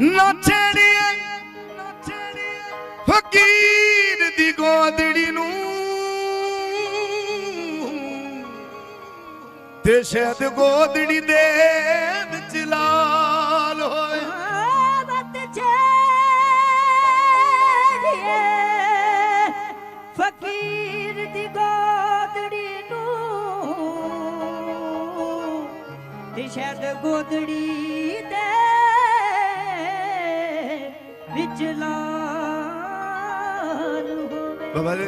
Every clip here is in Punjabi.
ਨੋਚੜੀਏ ਫਕੀਰ ਦੀ ਗੋਦੜੀ ਨੂੰ। ਤੇ ਸ਼ਾਇਦ ਗੋਦੜੀ ਦੇ ਵਿੱਚ ਲਾਲ ਹੋਏ। ਫਕੀਰ ਦੀ ਗੋਦੜੀ ਨੂੰ। ਤੇ ਗੋਦੜੀ ਜਲਾਲ ਹੋਵੇ। ਬਾਬਾ ਜੀ,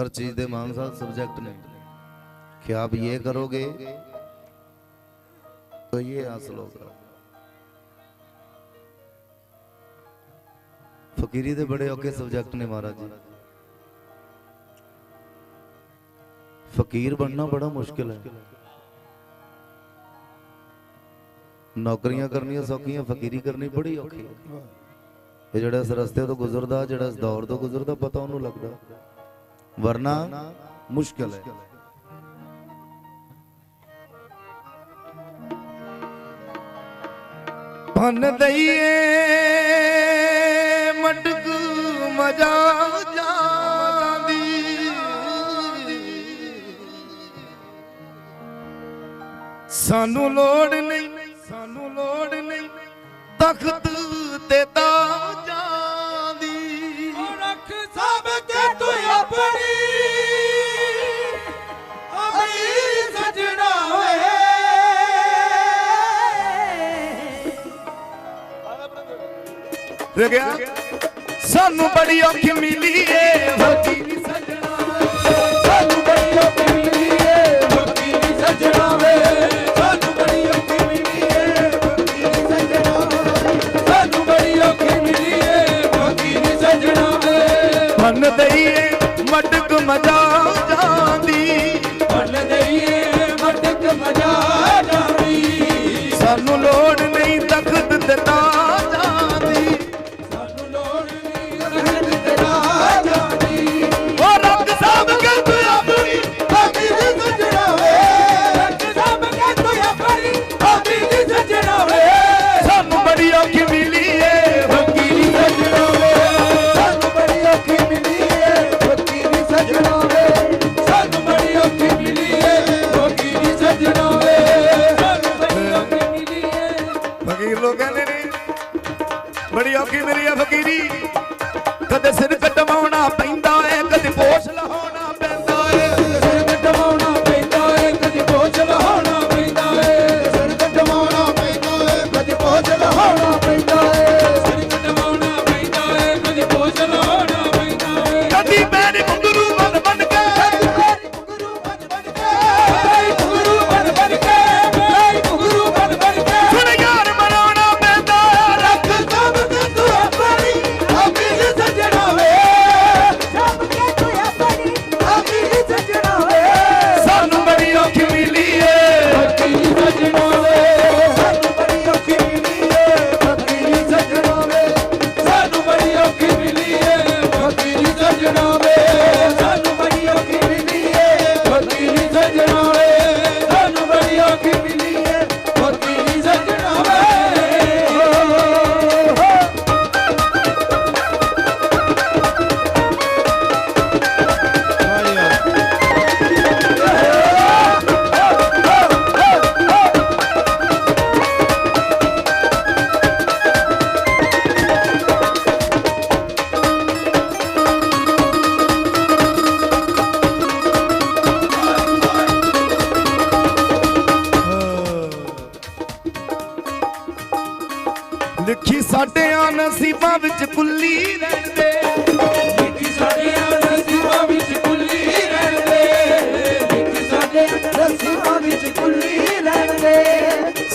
ਹਰ ਚੀਜ਼ ਦੇ ਮਾਨ ਸਾਹਿਬ ਸਬਜੈਕਟ ਨੇ। ਕਿ ਕਰੋਗੇ तो ये हासिल होगा फकीरी ਦੇ ਬੜੇ ਔਕੇ ਸਬਜੈਕਟ ਨੇ ਮਹਾਰਾਜ ਜੀ। ਫਕੀਰ ਬਣਨਾ ਬੜਾ ਮੁਸ਼ਕਿਲ ਹੈ। ਨੌਕਰੀਆਂ ਕਰਨੀਆਂ ਸੌਖੀਆਂ, ਫਕੀਰੀ ਕਰਨੀ ਬੜੀ ਔਖੀ ਇਹ ਜਿਹੜਾ ਇਸ ਰਸਤੇ ਤੋਂ ਗੁਜ਼ਰਦਾ, ਜਿਹੜਾ ਇਸ ਦੌਰ ਤੋਂ ਗੁਜ਼ਰਦਾ, ਪਤਾ ਉਹਨੂੰ ਲੱਗਦਾ। ਵਰਨਾ ਮੁਸ਼ਕਲ ਹੈ। ਭੰਨ ਦਈਏ, ਮਟਕ ਮਜਾ ਜਾਂਦੀ। ਸਾਨੂੰ ਲੋੜ ਨਹੀਂ ਸਾਨੂੰ ਲੋੜ ਨਹੀਂ ਤਖਤ ਤੇ ਤਾਜਾਂ ਦੀ। ਰਗਿਆ ਸਾਨੂੰ ਬੜੀ ਔਖ ਮਿਲੀ ਏ ਹੋਦੀ My dog.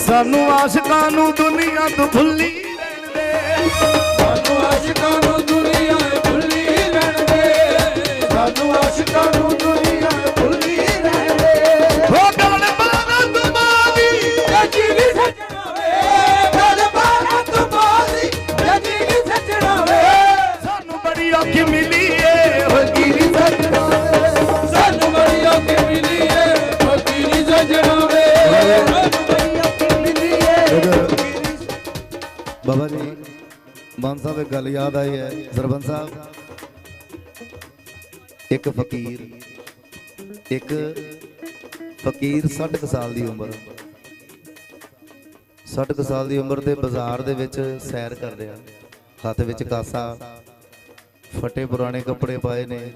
ਸਾਨੂੰ ਆਸ਼ਿਕਾਂ ਨੂੰ ਦੁਨੀਆ ਤੋਂ ਭੁੱਲੀ ਰਹਿਣ ਦੇ ਸਾਨੂੰ ਆਸ਼ਿਕਾਂ ਨੂੰ ਦੁਨੀਆ ਭੁੱਲੀ ਰਹਿਣ ਦੇ ਸਾਨੂੰ ਆਸ਼ਿਕਾਂ ਨੂੰ ਔਖੀ ਮਿਲੀ ਏ ਫਕੀਰੀ ਸਜਣਾ ਵੇ ਸਾਨੂੰ ਬੜੀ ਔਖੀ ਮਿਲੀ ਏ ਫਕੀਰੀ ਸਜਣਾ ਵੇ ਸਾਨੂੰ ਬੜੀ ਔਖੀ ਮਿਲੀ ਏ ਬਾਬਾ ਜੀ ਮਾਨ ਸਾਹਿਬ ਇੱਕ ਗੱਲ ਯਾਦ ਆਈ ਹੈ ਸਰਪੰਚ ਸਾਹਿਬ ਇੱਕ ਫਕੀਰ ਇੱਕ ਫਕੀਰ 60 ਕੁ ਸਾਲ ਦੀ ਉਮਰ 60 ਕੁ ਸਾਲ ਦੀ ਉਮਰ ਦੇ ਬਾਜ਼ਾਰ ਦੇ ਵਿੱਚ ਸੈਰ ਕਰ ਰਿਹਾ ਹੱਥ ਵਿੱਚ ਕਾਸਾ ਫਟੇ ਪੁਰਾਣੇ ਕੱਪੜੇ ਪਾਏ ਨੇ,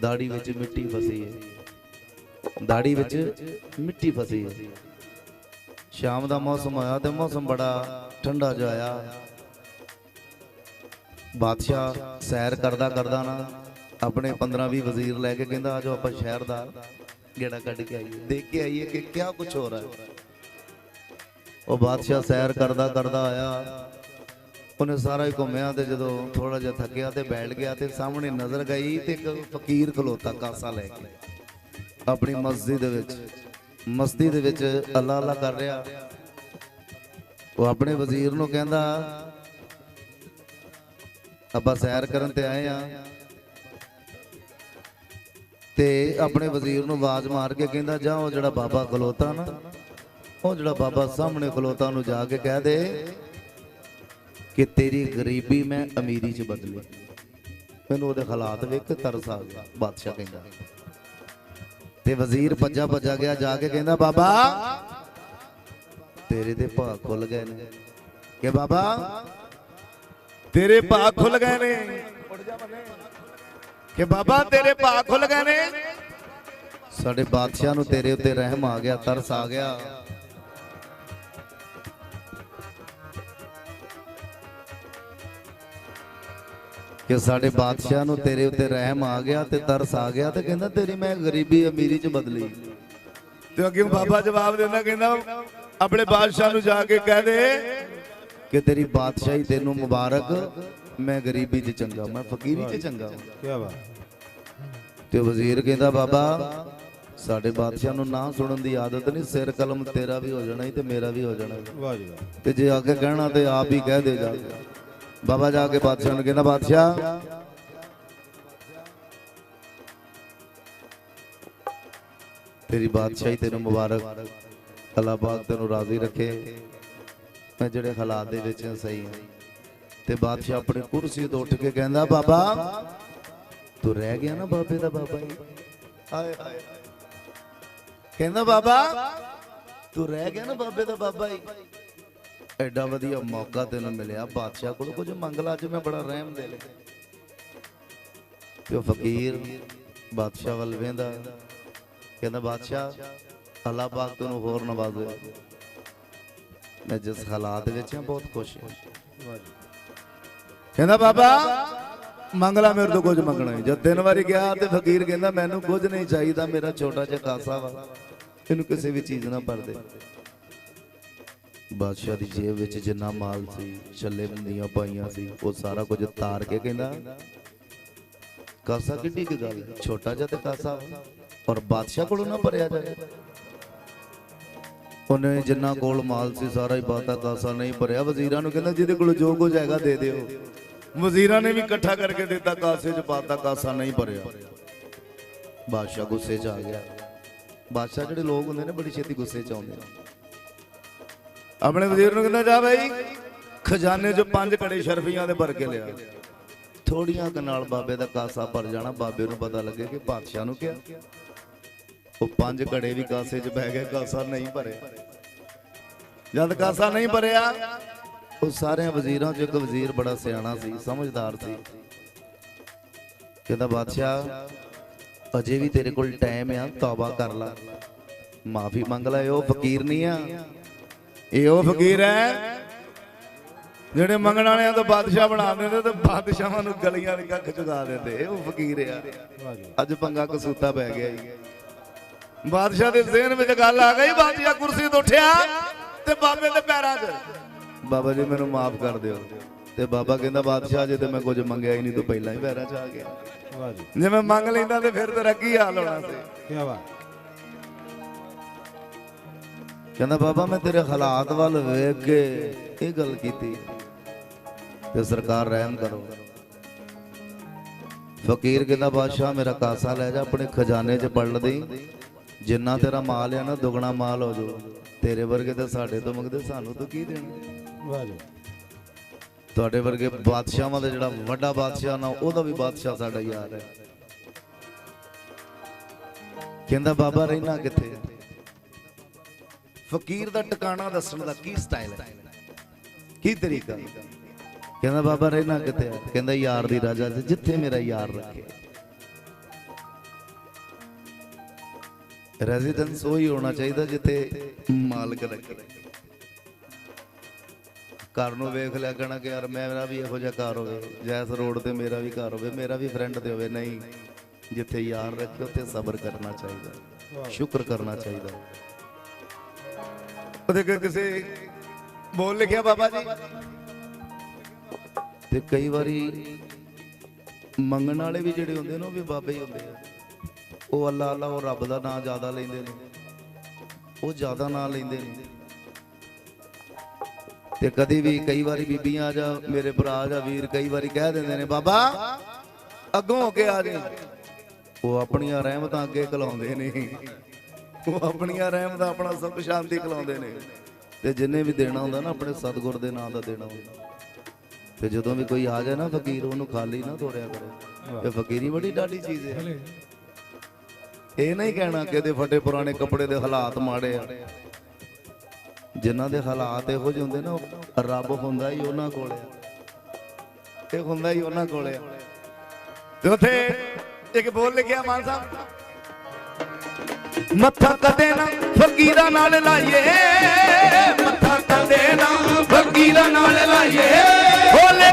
ਦਾੜੀ ਵਿੱਚ ਮਿੱਟੀ ਫਸੀ ਹੈ। ਦਾੜੀ ਵਿੱਚ ਮਿੱਟੀ ਫਸੀ ਹੈ। ਸ਼ਾਮ ਦਾ ਮੌਸਮ ਆਇਆ ਤੇ ਮੌਸਮ ਬੜਾ ਠੰਡਾ ਜਿਹਾ ਆਇਆ। ਬਾਦਸ਼ਾਹ ਸੈਰ ਕਰਦਾ ਕਰਦਾ ਨਾ ਆਪਣੇ 15 20 ਵਜ਼ੀਰ ਲੈ ਕੇ ਕਹਿੰਦਾ ਆਜੋ ਆਪਾਂ ਸ਼ਹਿਰ ਦਾ ਗੇੜਾ ਕੱਢ ਕੇ ਆਈਏ। ਦੇਖ ਕੇ ਆਈਏ ਕਿ ਕਿਆ ਕੁਝ ਹੋ ਰਿਹਾ ਹੈ। ਉਹ ਬਾਦਸ਼ਾਹ ਸੈਰ ਕਰਦਾ ਕਰਦਾ ਆਇਆ। ਉਹਨੇ ਸਾਰਾ ਹੀ ਘੁੰਮਿਆ ਤੇ ਜਦੋਂ ਥੋੜਾ ਜਿਹਾ ਥੱਕਿਆ ਤੇ ਬੈਠ ਗਿਆ ਤੇ ਸਾਹਮਣੇ ਨਜ਼ਰ ਗਈ ਤੇ ਇੱਕ ਫਕੀਰ ਖਲੋਤਾ ਕਾਸਾ ਲੈ ਕੇ ਆਪਣੀ ਮਸਜਿਦ ਦੇ ਵਿੱਚ। ਮਸਤੀ ਦੇ ਵਿੱਚ ਅੱਲਾ ਅੱਲਾ ਕਰ ਰਿਹਾ। ਉਹ ਆਪਣੇ ਵਜ਼ੀਰ ਨੂੰ ਕਹਿੰਦਾ, ਆਪਾਂ ਸੈਰ ਕਰਨ ਤੇ ਆਏ ਆ ਤੇ ਆਪਣੇ ਵਜ਼ੀਰ ਨੂੰ ਆਵਾਜ਼ ਮਾਰ ਕੇ ਕਹਿੰਦਾ, ਜਾ ਉਹ ਜਿਹੜਾ ਬਾਬਾ ਖਲੋਤਾ ਨਾ, ਉਹ ਜਿਹੜਾ ਬਾਬਾ ਸਾਹਮਣੇ ਖਲੋਤਾ ਨੂੰ ਜਾ ਕੇ ਕਹਿ ਦੇ। ਕਿ ਤੇਰੀ ਗਰੀਬੀ ਮੈਂ ਅਮੀਰੀ 'ਚ ਬਦਲੀ। ਮੈਨੂੰ ਉਹਦੇ ਹਾਲਾਤ ਵੇਖ ਕੇ ਤਰਸ ਆ ਗਿਆ, ਬਾਦਸ਼ਾਹ ਕਹਿੰਦਾ। ਤੇ ਵਜ਼ੀਰ ਭੱਜਾ ਭੱਜਾ ਗਿਆ, ਜਾ ਕੇ ਕਹਿੰਦਾ, ਬਾਬਾ, ਤੇਰੇ ਤੇ ਭਾਅ ਖੁੱਲ ਗਏ ਨੇ। ਕਿ ਬਾਬਾ, ਤੇਰੇ ਭਾਅ ਖੁੱਲ ਗਏ ਨੇ। ਕਿ ਬਾਬਾ, ਤੇਰੇ ਭਾਅ ਖੁੱਲ ਗਏ ਨੇ। ਸਾਡੇ ਬਾਦਸ਼ਾਹ ਨੂੰ ਤੇਰੇ ਉੱਤੇ ਰਹਿਮ ਆ ਗਿਆ, ਤਰਸ ਆ ਗਿਆ। ਕਿ ਸਾਡੇ ਬਾਦਸ਼ਾਹ ਨੂੰ ਤੇਰੇ ਉੱਤੇ ਰਹਿਮ ਆ ਗਿਆ ਤੇ ਤਰਸ ਆ ਗਿਆ ਤੇ ਕਹਿੰਦਾ ਤੇਰੀ ਮੈਂ ਗਰੀਬੀ ਅਮੀਰੀ ਚ ਬਦਲੀ ਤੇ ਅੱਗੇ ਬਾਬਾ ਜਵਾਬ ਦਿੰਦਾ ਕਹਿੰਦਾ ਆਪਣੇ ਬਾਦਸ਼ਾਹ ਨੂੰ ਜਾ ਕੇ ਕਹਿ ਦੇ ਕਿ ਤੇਰੀ ਬਾਦਸ਼ਾਹੀ ਤੈਨੂੰ ਮੁਬਾਰਕ ਮੈਂ ਗਰੀਬੀ ਚ ਚੰਗਾ ਮੈਂ ਫਕੀਰੀ ਚ ਚੰਗਾ ਕੀ ਬਾਤ ਤੇ ਵਜ਼ੀਰ ਕਹਿੰਦਾ ਬਾਬਾ ਸਾਡੇ ਬਾਦਸ਼ਾਹ ਨੂੰ ਨਾ ਸੁਣਨ ਦੀ ਆਦਤ ਨਹੀਂ ਸਿਰ ਕਲਮ ਤੇਰਾ ਵੀ ਹੋ ਜਾਣਾ ਤੇ ਮੇਰਾ ਵੀ ਹੋ ਜਾਣਾ। ਵਾਹ ਜੀ ਵਾਹ ਤੇ ਜੇ ਅੱਗੇ ਕਹਿਣਾ ਤੇ ਆਪ ਹੀ ਕਹਿ ਦੇ ਜਾ ਕੇ। ਬਾਬਾ ਜਾ ਕੇ ਬਾਦਸ਼ਾਹ ਨੂੰ ਕਹਿੰਦਾ, ਬਾਦਸ਼ਾਹ। ਤੇਰੀ ਬਾਦਸ਼ਾਹੀ ਤੈਨੂੰ ਮੁਬਾਰਕ। ਅੱਲਾਹ ਪਾਕ ਤੈਨੂੰ ਰਾਜ਼ੀ ਰੱਖੇ। ਮੈਂ ਜਿਹੜੇ ਹਾਲਾਤ ਦੇ ਵਿੱਚ ਸਹੀ ਹਾਂ। ਤੇ ਬਾਦਸ਼ਾਹ ਆਪਣੀ ਕੁਰਸੀ ਤੋਂ ਉੱਠ ਕੇ ਕਹਿੰਦਾ, ਬਾਬਾ, ਤੂੰ ਰਹਿ ਗਿਆ ਨਾ ਬਾਬੇ ਦਾ ਬਾਬਾ ਹੀ ਹਾਏ ਹਾਏ। ਕਹਿੰਦਾ, ਬਾਬਾ, ਤੂੰ ਰਹਿ ਗਿਆ ਨਾ ਬਾਬੇ ਦਾ ਬਾਬਾ ਹੀ ਐਡਾ ਵਧੀਆ ਮੌਕਾ ਤੈਨੂੰ ਮਿਲਿਆ। ਬਾਦਸ਼ਾਹ ਕੋਲ ਕੁਝ ਮੰਗ ਲਾ, ਅੱਜ ਮੈਂ ਬੜਾ ਰਹਿਮ ਦੇ ਲੈ ਤੇ ਉਹ ਫਕੀਰ ਬਾਦਸ਼ਾਹ ਵੱਲ ਵੇਂਦਾ। ਕਹਿੰਦਾ, ਬਾਦਸ਼ਾਹ, ਅੱਲਾਹ ਪਾਕ ਤੈਨੂੰ ਹੋਰ ਨਵਾਜ਼ੇ ਮੈਂ ਜਿਸ ਹਾਲਾਤ ਵਿੱਚ ਹਾਂ, ਬਹੁਤ ਖੁਸ਼ ਹਾਂ। ਕਹਿੰਦਾ, ਬਾਬਾ, ਮੰਗ ਲਾ, ਮੇਰੇ ਤੋਂ ਕੁਝ ਮੰਗਣਾ ਨਹੀਂ ਜਦ ਤਿੰਨ ਵਾਰੀ ਗਿਆ ਤੇ ਫਕੀਰ ਕਹਿੰਦਾ, ਮੈਨੂੰ ਕੁਝ ਨਹੀਂ ਚਾਹੀਦਾ, ਮੇਰਾ ਛੋਟਾ ਜਿਹਾ ਕਾਸਾ ਵਾ। ਇਹਨੂੰ ਕਿਸੇ ਵੀ ਚੀਜ਼ ਨਾ ਭਰ ਦੇ। ਬਾਦਸ਼ਾਹ ਦੀ ਜੇਬ ਵਿੱਚ ਜਿੰਨਾ ਮਾਲ ਸੀ, ਛੱਲੇ ਬੰਦੀਆਂ ਪਾਈਆਂ ਸੀ, ਉਹ ਸਾਰਾ ਕੁਝ ਤਾਰ ਕੇ ਕਹਿੰਦਾ, ਕਾਸਾ ਕਿੱਡੀ ਕੀ ਗੱਲ ਛੋਟਾ ਜਿਹਾ ਤੇ ਕਾਸਾ ਵਾ। ਔਰ ਬਾਦਸ਼ਾਹ ਕੋਲੋਂ ਨਾ ਭਰਿਆ ਜਾਏ। ਉਹਨੇ ਜਿੰਨਾ ਕੋਲ ਮਾਲ ਸੀ, ਸਾਰਾ ਹੀ ਬਾਤਾ ਕਾਸਾ ਨਹੀਂ ਭਰਿਆ। ਵਜ਼ੀਰਾਂ ਨੂੰ ਕਹਿੰਦਾ, ਜਿਹਦੇ ਕੋਲ ਜੋ ਕੁਝ ਹੈਗਾ ਦੇ ਦਿਓ। ਵਜ਼ੀਰਾਂ ਨੇ ਵੀ ਇਕੱਠਾ ਕਰਕੇ ਦਿੱਤਾ, ਕਾਸੇ 'ਚ ਪਾਤਾ ਕਾਸਾ ਨਹੀਂ ਭਰਿਆ। ਬਾਦਸ਼ਾਹ ਗੁੱਸੇ 'ਚ ਆ ਗਿਆ। ਬਾਦਸ਼ਾਹ ਜਿਹੜੇ ਲੋਕ ਹੁੰਦੇ ਨੇ, ਬੜੀ ਛੇਤੀ ਗੁੱਸੇ 'ਚ ਆਉਂਦੇ ਨੇ ਆਪਣੇ ਵਜ਼ੀਰ ਨੂੰ ਕਹਿੰਦਾ ਜਾ? ਬਈ ਖਜ਼ਾਨੇ 'ਚ ਪੰਜ ਕੜੇ ਸ਼ਰਫੀਆਂ ਦੇ ਭਰ ਕੇ ਲਿਆ। ਥੋੜੀਆਂ ਕੁ ਨਾਲ ਬਾਬੇ ਦਾ ਕਾਸਾ ਭਰ ਜਾਣਾ, ਬਾਬੇ ਨੂੰ ਪਤਾ ਲੱਗੇ ਕਿ ਬਾਦਸ਼ਾਹ ਨੂੰ ਕਿਹਾ। ਉਹ ਪੰਜ ਘੜੇ ਵੀ ਕਾਸੇ 'ਚ ਬਹਿ ਗਏ, ਕਾਸਾ ਨਹੀਂ ਭਰਿਆ ਜਦ ਕਾਸਾ ਨਹੀਂ ਭਰਿਆ, ਉਹ ਸਾਰਿਆਂ ਵਜ਼ੀਰਾਂ 'ਚ ਇੱਕ ਵਜ਼ੀਰ ਬੜਾ ਸਿਆਣਾ ਸੀ, ਸਮਝਦਾਰ ਸੀ। ਕਹਿੰਦਾ, ਬਾਦਸ਼ਾਹ, ਅਜੇ ਵੀ ਤੇਰੇ ਕੋਲ ਟਾਈਮ ਆ, ਤੌਬਾ ਕਰ ਲੈ। ਮਾਫੀ ਮੰਗ ਲੈ, ਉਹ ਫਕੀਰ ਨਹੀਂ ਆ। ਇਹ ਉਹ ਫਕੀਰ ਹੈ ਜਿਹੜੇ ਮੰਗਣ ਵਾਲਿਆਂ ਤੋਂ ਬਾਦਸ਼ਾਹ ਬਣਾ ਦਿੰਦੇ ਤੇ ਬਾਦਸ਼ਾਹਾਂ ਨੂੰ ਗਲੀਆਂ ਦੇ ਕੱਖ ਚੁਗਾ ਦਿੰਦੇ। ਇਹ ਉਹ ਫਕੀਰ ਆ। ਅੱਜ ਪੰਗਾ ਕਸੂਤਾ ਪੈ ਗਿਆ ਜੀ। ਬਾਦਸ਼ਾਹ ਦੇ ਜ਼ਿਹਨ ਵਿੱਚ ਗੱਲ ਆ ਗਈ ਬਾਦਸ਼ਾਹ ਕੁਰਸੀ ਤੋਂ ਉੱਠਿਆ ਤੇ ਬਾਬੇ ਦੇ ਪੈਰਾਂ 'ਚ। ਬਾਬਾ ਜੀ ਮੈਨੂੰ ਮਾਫ ਕਰ ਦਿਓ। ਤੇ ਬਾਬਾ ਕਹਿੰਦਾ ਬਾਦਸ਼ਾਹ ਜੇ ਤੇ ਮੈਂ ਕੁਝ ਮੰਗਿਆ ਹੀ ਨਹੀਂ ਤੂੰ ਪਹਿਲਾਂ ਹੀ ਪੈਰਾਂ 'ਚ ਆ ਗਿਆ। ਜੀ। ਜੇ ਮੈਂ ਮੰਗ ਲੈਂਦਾ ਤੇ ਫਿਰ ਤੇਰਾ ਕੀ ਹਾਲ ਹੋਣਾ ਸੀ? ਕੀ ਬਾਤ। ਕਹਿੰਦਾ ਬਾਬਾ ਮੈਂ ਤੇਰੇ ਹਾਲਾਤ ਵੱਲ ਵੇਖ ਕੇ ਇਹ ਗੱਲ ਕੀਤੀ। ਤੇ ਸਰਕਾਰ ਰਹਿਮ ਕਰੋ। ਫਕੀਰ ਕਹਿੰਦਾ ਬਾਦਸ਼ਾਹ ਮੇਰਾ ਕਾਸਾ ਲੈ ਜਾ ਆਪਣੇ ਖਜ਼ਾਨੇ 'ਚ ਪੜ ਦੇ ਜਿੰਨਾ ਤੇਰਾ ਮਾਲ ਆ ਨਾ ਦੁਗਣਾ ਮਾਲ ਹੋ ਜਾਊ। ਤੇਰੇ ਵਰਗੇ ਤਾਂ ਸਾਡੇ ਤੋਂ ਮੰਗਦੇ ਸਾਨੂੰ ਤਾਂ ਕੀ ਦੇਣਾ? ਵਾਹ ਜੀ। ਤੁਹਾਡੇ ਵਰਗੇ ਬਾਦਸ਼ਾਹਾਂ ਦਾ ਜਿਹੜਾ ਵੱਡਾ ਬਾਦਸ਼ਾਹ ਨਾ ਉਹਦਾ ਵੀ ਬਾਦਸ਼ਾਹ ਸਾਡਾ ਯਾਰ ਹੈ। ਕਹਿੰਦਾ ਬਾਬਾ ਰਹਿਣਾ ਕਿੱਥੇ? ਫਕੀਰ ਦਾ ਟਿਕਾਣਾ ਦੱਸਣ ਦਾ ਕੀ ਸਟਾਈਲ ਹੈ? ਕੀ ਤਰੀਕਾ? ਕਹਿੰਦਾ, ਬਾਬਾ, ਰਹਿਣਾ ਕਿੱਥੇ ਹੈ ਕਹਿੰਦਾ, ਯਾਰ ਦੀ ਰਾਜਾ ਜਿੱਥੇ ਮੇਰਾ ਯਾਰ ਰੱਖੇ। ਰੈਜ਼ੀਡੈਂਸ ਉਹੀ ਹੋਣਾ ਚਾਹੀਦਾ ਜਿੱਥੇ ਮਾਲਕ ਰੱਖੇ। ਘਰ ਨੂੰ ਵੇਖ ਲਿਆ, ਕਹਿਣਾ ਕਿ ਯਾਰ ਮੇਰਾ ਵੀ ਇਹੋ ਜਿਹਾ ਘਰ ਹੋਵੇ, ਜੈਸ ਰੋਡ ਤੇ ਮੇਰਾ ਵੀ ਘਰ ਹੋਵੇ, ਮੇਰਾ ਵੀ ਫਰੈਂਡ ਤੇ ਹੋਵੇ, ਨਹੀਂ। ਜਿੱਥੇ ਯਾਰ ਰੱਖੇ, ਉੱਥੇ ਸਬਰ ਕਰਨਾ ਚਾਹੀਦਾ। ਸ਼ੁਕਰ ਕਰਨਾ ਚਾਹੀਦਾ। ਉਹਦੇ ਕੋਲ ਕਿਸੇ ਬੋਲ ਲਿਖਿਆ ਬਾਬਾ ਜੀ। ਤੇ ਕਈ ਵਾਰੀ ਮੰਗਣ ਵਾਲੇ ਵੀ ਜਿਹੜੇ ਹੁੰਦੇ ਨੇ, ਉਹ ਵੀ ਬਾਬੇ ਹੀ ਹੁੰਦੇ ਆ। ਉਹ ਅੱਲਾ ਅੱਲਾ, ਉਹ ਰੱਬ ਦਾ ਨਾਮ ਜ਼ਿਆਦਾ ਲੈਂਦੇ ਨੇ। ਉਹ ਜ਼ਿਆਦਾ ਨਾਮ ਲੈਂਦੇ ਨੇ। ਤੇ ਕਦੀ ਵੀ ਕਈ ਵਾਰੀ ਬੀਬੀਆਂ ਜਾਂ ਮੇਰੇ ਭਰਾ ਜਾਂ ਵੀਰ ਕਈ ਵਾਰੀ ਕਹਿ ਦਿੰਦੇ ਨੇ, ਬਾਬਾ, ਅੱਗੋਂ ਹੋ ਕੇ ਆ ਜੀ ਉਹ ਆਪਣੀਆਂ ਰਹਿਮਤਾਂ ਅੱਗੇ ਕਲਾਉਂਦੇ ਨੇ। ਉਹ ਆਪਣੀਆਂ ਰਹਿਮਤਾਂ ਆਪਣਾ ਸੁਖ ਸ਼ਾਂਤੀ ਕਲਾਉਂਦੇ ਨੇ। ਤੇ ਜਿੰਨੇ ਵੀ ਦੇਣਾ ਹੁੰਦਾ ਨਾ ਆਪਣੇ ਸਤਿਗੁਰ ਦੇ ਨਾਮ ਦਾ ਦੇਣਾ ਹੁੰਦਾ। ਤੇ ਜਦੋਂ ਵੀ ਕੋਈ ਆ ਜਾਏ ਨਾ ਫਕੀਰ ਉਹਨੂੰ ਖਾਲੀ ਨਾ ਤੋੜਿਆ ਕਰੋ। ਇਹ ਫਕੀਰੀ ਬੜੀ ਡਾਢੀ ਚੀਜ਼ ਹੈ। ਇਹ ਨਹੀਂ ਕਹਿਣਾ ਕਿ ਇਹਦੇ ਫਟੇ ਪੁਰਾਣੇ ਕੱਪੜੇ ਦੇ ਹਾਲਾਤ ਮਾੜੇ ਆ। ਜਿਨ੍ਹਾਂ ਦੇ ਹਾਲਾਤ ਇਹੋ ਜਿਹੇ ਹੁੰਦੇ ਨਾ ਰੱਬ ਹੁੰਦਾ ਹੀ ਉਹਨਾਂ ਕੋਲ ਇਹ ਹੁੰਦਾ ਹੀ ਉਹਨਾਂ ਕੋਲ ਤੇ ਉੱਥੇ ਇੱਕ ਬੋਲ ਲਿਖਿਆ ਮਾਨ ਸਾਹਿਬ ਮੱਥਾ ਕਦੇ ਨਾ ਫਕੀਰਾਂ ਨਾਲ ਲਾਈਏ। ਮੱਥਾ ਕਦੇ ਨਾ ਫਕੀਰਾਂ ਨਾਲ ਲਾਈਏ।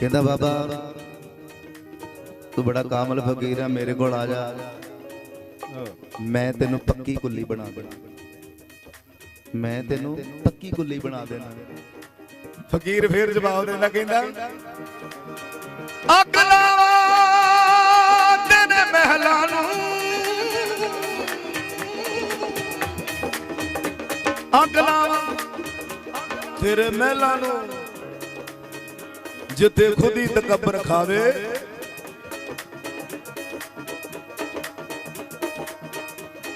ਕਹਿੰਦਾ ਬਾਬਾ, ਤੂੰ ਬੜਾ ਕਾਮਲ ਫਕੀਰ ਆ, ਮੇਰੇ ਕੋਲ ਆ ਜਾ। ਮੈਂ ਤੈਨੂੰ ਪੱਕੀ ਕੁੱਲੀ ਬਣਾ ਦੇਣਾ। ਮੈਂ ਤੈਨੂੰ ਪੱਕੀ ਕੁੱਲੀ ਬਣਾ ਦੇਣਾ। ਫਕੀਰ ਫੇਰ ਜਵਾਬ ਦੇਣਾ ਕਹਿੰਦਾ। ਅੱਗ ਲਾਵਾ ਤੇਰੇ ਮਹਿਲਾਂ ਨੂੰ। ਅੱਗ ਲਾਵਾ ਤੇਰੇ ਮਹਿਲਾਂ ਨੂੰ। ਜਿੱਥੇ ਖੁਦੀ ਤਕਬਰ ਖਾਵੇ।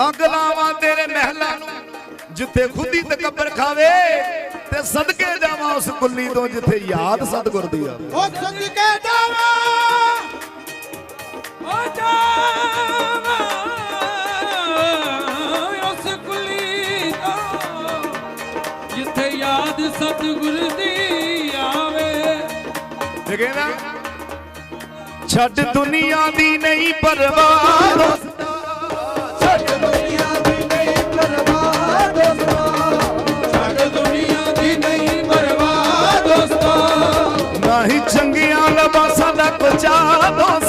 ਅੱਗ ਲਾਵਾਂ ਤੇਰੇ ਮਹਿਲਾਂ ਨੂੰ। ਜਿੱਥੇ ਖੁਦੀ ਤਕਬਰ ਖਾਵੇ। ਤੇ ਸਦਕੇ ਜਾਵਾਂ ਉਸ ਕੁੱਲੀ ਤੋਂ ਜਿੱਥੇ ਯਾਦ ਸਤਗੁਰ ਦੀ ਆਵੇ ਉਹ ਸੰਗ ਕੇ ਜਾਵਾ। ਉਹ ਜਾਵਾ ਉਸ ਕੁਲੀ ਤੋਂ ਜਿੱਥੇ ਯਾਦ ਸਤਿਗੁਰ ਦੀ ਆਵੇ। ਛੱਡ ਦੁਨੀਆ ਦੀ ਨਹੀਂ ਪਰਵਾਹ। ਦੋਸਤਾ ਚੰਗੀਆਂ ਲਬਾਸਾਂ ਦਾ ਕੁਚਾ ਦੋਸਤਾ